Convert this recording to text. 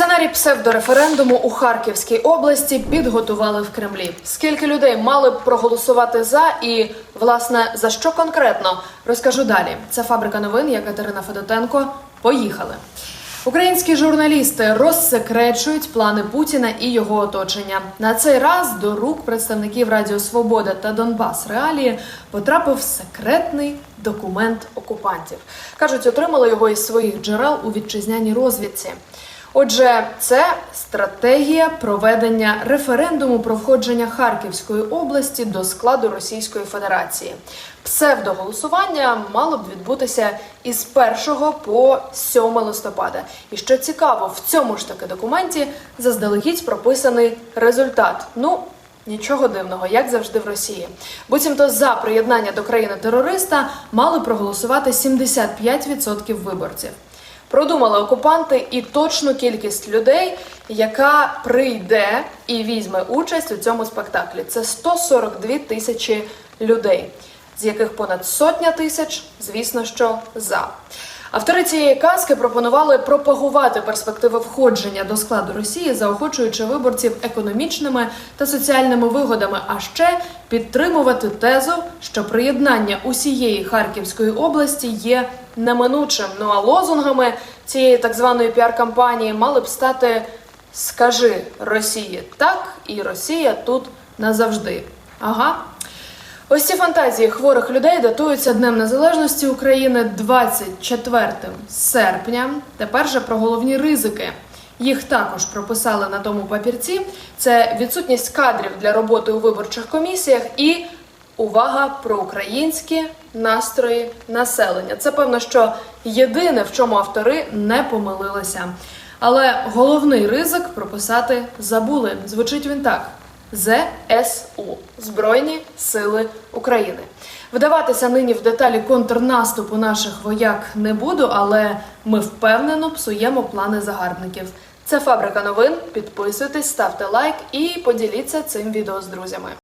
Сценарій псевдореферендуму у Харківській області підготували в Кремлі. Скільки людей мали б проголосувати за і власне за що конкретно розкажу далі. Це фабрика новин. Я Катерина Федотенко. Поїхали. Українські журналісти розсекречують плани Путіна і його оточення. На цей раз до рук представників Радіо Свобода та Донбас Реалії потрапив секретний документ окупантів. кажуть, отримали його із своїх джерел у вітчизняній розвідці. Отже, це стратегія проведення референдуму про входження Харківської області до складу Російської Федерації. Псевдоголосування мало б відбутися із 1 по 7 листопада. І що цікаво, в цьому ж таки документі заздалегідь прописаний результат. Ну. Нічого дивного, як завжди в Росії. Буцімто за приєднання до країни терориста мали проголосувати 75% виборців. Продумали окупанти і точну кількість людей, яка прийде і візьме участь у цьому спектаклі. Це 142 тисячі людей, з яких понад сотня тисяч, звісно, що за. Автори цієї казки пропонували пропагувати перспективи входження до складу Росії, заохочуючи виборців економічними та соціальними вигодами, а ще підтримувати тезу, що приєднання усієї Харківської області є неминучим. Ну а лозунгами цієї так званої піар-кампанії мали б стати Скажи Росії так, і Росія тут назавжди. Ага. Ось ці фантазії хворих людей датуються Днем Незалежності України 24 серпня. Тепер же про головні ризики. Їх також прописали на тому папірці. Це відсутність кадрів для роботи у виборчих комісіях і увага про українські настрої населення. Це певно, що єдине, в чому автори не помилилися. Але головний ризик прописати забули. Звучить він так: ЗСУ Збройні Сили України. Вдаватися нині в деталі контрнаступу наших вояк не буду, але ми впевнено псуємо плани загарбників. Це фабрика новин. Підписуйтесь, ставте лайк і поділіться цим відео з друзями.